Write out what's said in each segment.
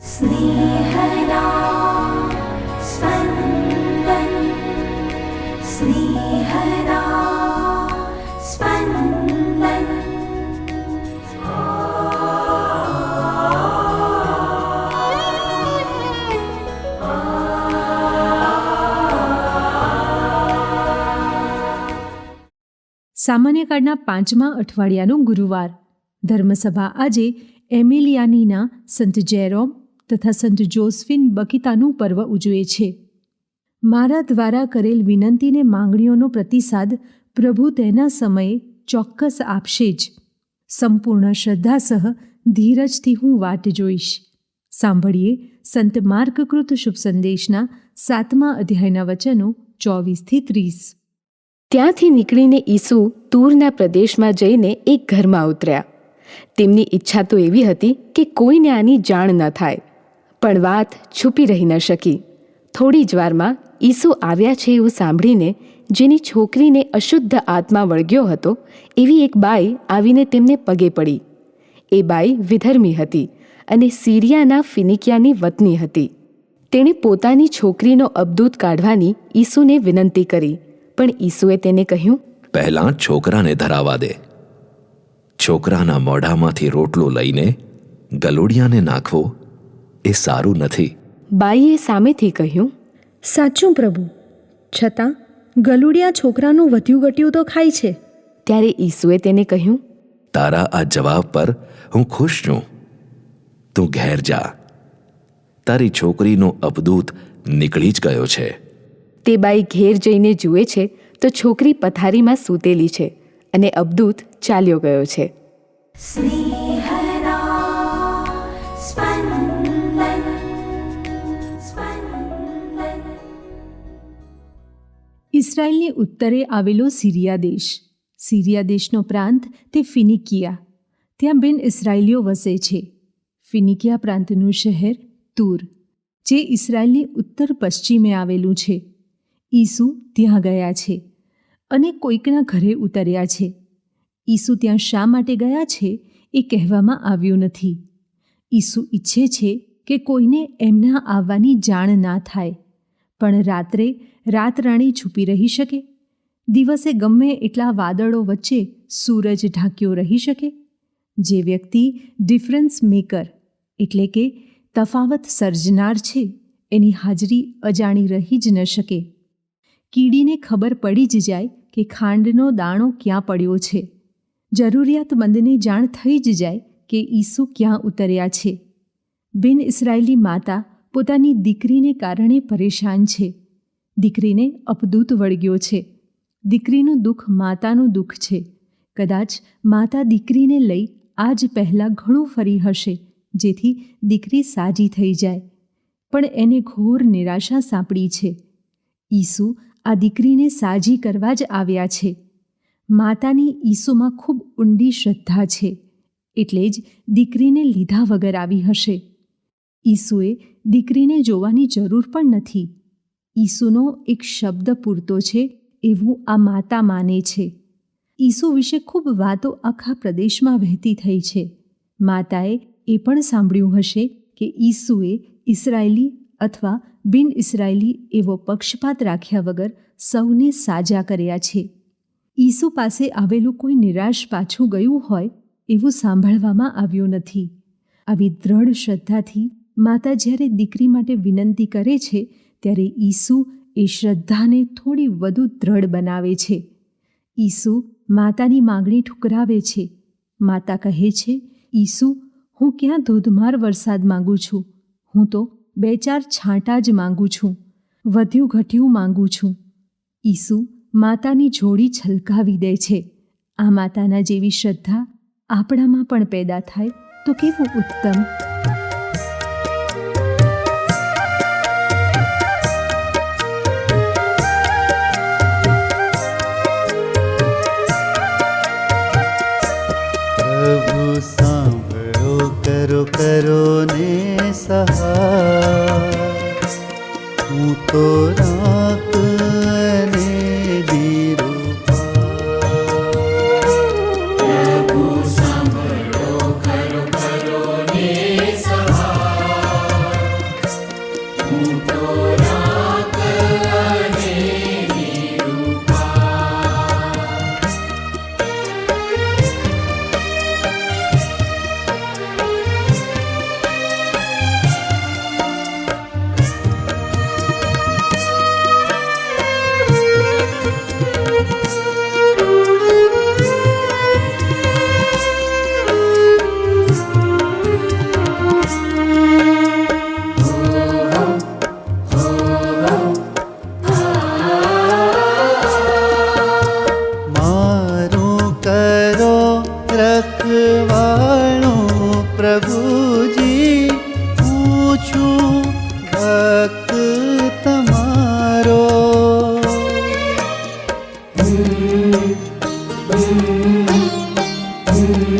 स्नेहदा स्पन्दन् स्नेहदा स्पन्दन् સામાન્ય કાળના પાંચમા અઠવાડિયાનો ગુરુવાર ધર્મસભા આજે એમિલિયાનીના સંત જેરોમ તથા સંત જોસફિન બકીતાનું પર્વ ઉજવે છે. મારા દ્વારા કરેલ વિનંતીને માંગણીઓનો પ્રતિસાદ પ્રભુ તેના સમયે ચોક્કસ આપશે જ. સંપૂર્ણ શ્રદ્ધા સહ ધીરજથી હું વાટ જોઈશ. સાંભળીએ સંત માર્ગકૃત શુભ સંદેશના સાતમા અધ્યાયના વચનો ચોવીસથી ત્રીસ. ત્યાંથી નીકળીને ઈસુ તૂરના પ્રદેશમાં જઈને એક ઘરમાં ઉતર્યા. તેમની ઈચ્છા તો એવી હતી કે કોઈને આની જાણ ન થાય. પણ વાત છુપી રહી ન શકી. થોડી જ વારમાં ઈસુ આવ્યા છે એવું સાંભળીને જેની છોકરીને અશુદ્ધ આત્મા વળગ્યો હતો, એવી એક બાઈ આવીને તેમને પગે પડી. એ બાઈ વિધર્મી હતી અને સિરિયાના ફિનિકિયાની વતની હતી. તેણે પોતાની છોકરીનો અબદૂત કાઢવાની ઈસુને વિનંતી કરી, પણ ઈસુએ તેને કહ્યું, પહેલાં છોકરાને ધરાવા દે. છોકરાના મોઢામાંથી રોટલો લઈને ગલોડિયાને નાખવો એ સારું નથી. બાઈએ સામેથી કહ્યું સાચું પ્રભુ. છતાં ગલુડિયા છોકરાનું વધ્યું ઘટ્યું તો ખાય છે. ત્યારે ઈસુએ તેને કહ્યું તારા આ જવાબ પર હું ખુશ છું. તું ઘેર જા. તારી છોકરીનો અપદૂત નીકળી જ ગયો છે. તે બાઈ ઘેર જઈને જુએ છે તો છોકરી પથારીમાં સૂતેલી છે અને અબદૂત ચાલ્યો ગયો છે. સ્નેહ ઇસરાયેલની ઉત્તરે આવેલો સિરિયા દેશ. સિરિયા દેશનો પ્રાંત તે ફિનિકિયા. ત્યાં બિન ઇસરાયલીઓ વસે છે. ફિનિકિયા પ્રાંતનું શહેર તૂર, જે ઇસરાયેલની ઉત્તર પશ્ચિમે આવેલું છે. ઈસુ ત્યાં ગયા છે અને કોઈકના ઘરે ઉતર્યા છે. ઈસુ ત્યાં શા માટે ગયા છે એ કહેવામાં આવ્યું નથી. ઈસુ ઈચ્છે છે કે કોઈને એમના આવવાની જાણ ના થાય. પણ રાત્રે રાતરાણી છુપી રહી શકે? દિવસે ગમે એટલા વાદળો વચ્ચે સૂરજ ઢાંક્યો રહી શકે? જે વ્યક્તિ ડિફરન્સ મેકર એટલે કે તફાવત સર્જનાર છે, એની હાજરી અજાણી રહી જ ન શકે. કીડીને ખબર પડી જ જાય કે ખાંડનો દાણો ક્યાં પડ્યો છે. જરૂરિયાતમંદને જાણ થઈ જ જાય કે ઈસુ ક્યાં ઉતર્યા છે. બિન ઇસરાયેલી માતા પોતાની દીકરીને કારણે પરેશાન છે. દીકરીને અપદૂત વળગ્યો છે. દીકરીનું દુઃખ માતાનું દુઃખ છે. કદાચ માતા દીકરીને લઈ આજ પહેલાં ઘણું ફરી હશે, જેથી દીકરી સાજી થઈ જાય. પણ એને ઘોર નિરાશા સાંપડી છે. ઈસુ આ દીકરીને સાજી કરવા જ આવ્યા છે. માતાની ઈસુમાં ખૂબ ઊંડી શ્રદ્ધા છે. એટલે જ દીકરીને લીધા વગર આવી હશે. ઈસુએ દીકરીને જોવાની જરૂર પણ નથી. ઈસુનો એક શબ્દ પૂરતો છે એવું આ માતા માને છે. ઈસુ વિશે ખૂબ વાતો આખા પ્રદેશમાં વહેતી થઈ છે. માતાએ એ પણ સાંભળ્યું હશે કે ઈસુએ ઇસરાયેલી અથવા બિન ઇસરાયેલી એવો પક્ષપાત રાખ્યા વગર સૌને સાજા કર્યા છે. ઈસુ પાસે આવેલું કોઈ નિરાશ પાછું ગયું હોય એવું સાંભળવામાં આવ્યું નથી. આવી દ્રઢ શ્રદ્ધાથી માતા જ્યારે દીકરી માટે વિનંતી કરે છે, ત્યારે ઈસુ એ શ્રદ્ધાને થોડી વધુ દ્રઢ બનાવે છે. ઈસુ માતાની માગણી ઠુકરાવે છે. માતા કહે છે, ઈસુ, હું ક્યાં ધોધમાર વરસાદ માંગુ છું? હું તો બે ચાર છાંટા જ માંગુ છું. વધ્યું ઘટ્યું માંગુ છું. ઈસુ માતાની જોડી છલકાવી દે છે. આ માતાના જેવી શ્રદ્ધા આપણામાં પણ પેદા થાય તો કેવું ઉત્તમ? પ્રભુ સાંભળો કરો કરો ને સહાય હું તો રાખ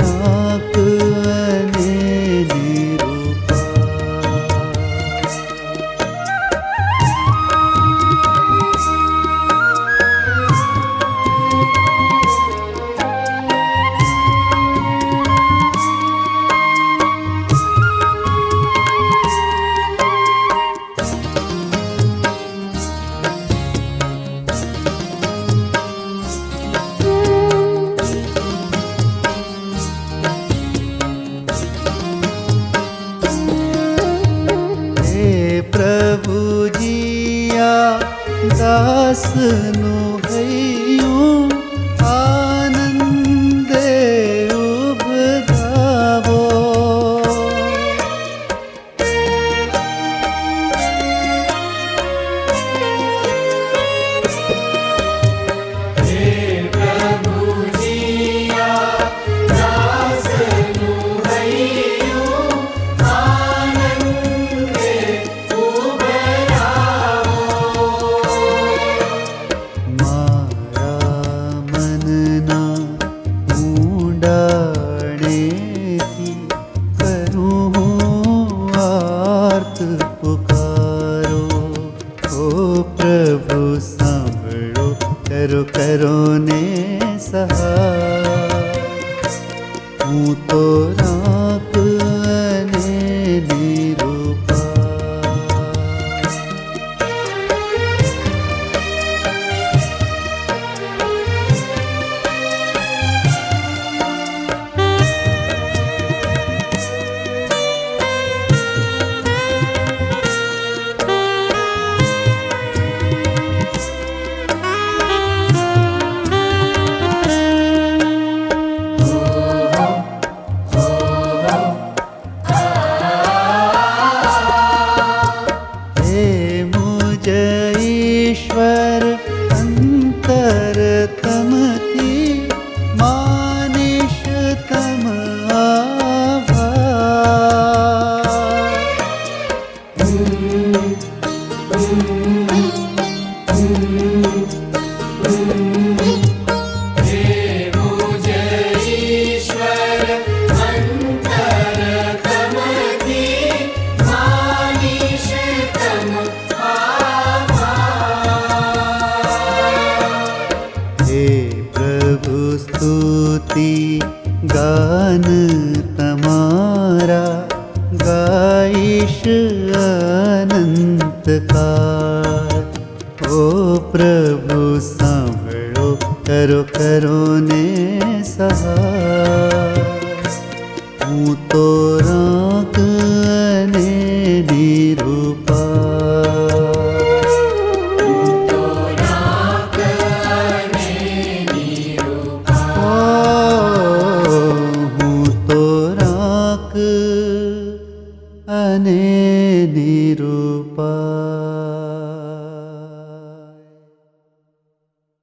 ರಾಕುವ माया दासनो गो भारतम आयुष अनन्तकाल ओ प्रभु साभो करो करो ने सहा હું તો રામ